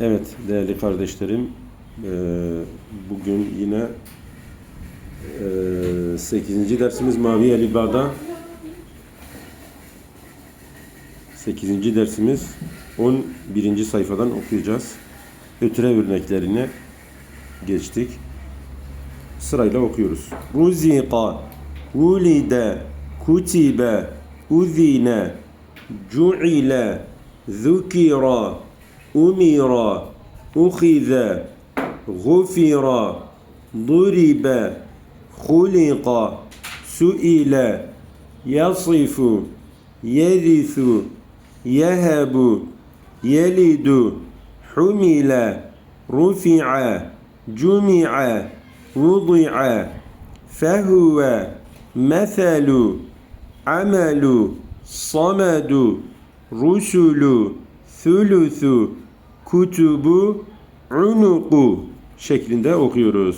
Evet değerli kardeşlerim eee, bugün yine eee 8. dersimiz Mavi Eliba'da 8. dersimiz 11. sayfadan okuyacağız. Ötüre örneklerine geçtik. Sırayla okuyoruz. Ruzika, vulide, kutibe, uzine, cu'ile, zukira, أمر أخذ غفر ضرب خلق سئل يصف يرث يهب يلد حمل رفع جمع وضع فهو مثل عمل صمد رسل Sülüsü kutubu unuku şeklinde okuyoruz.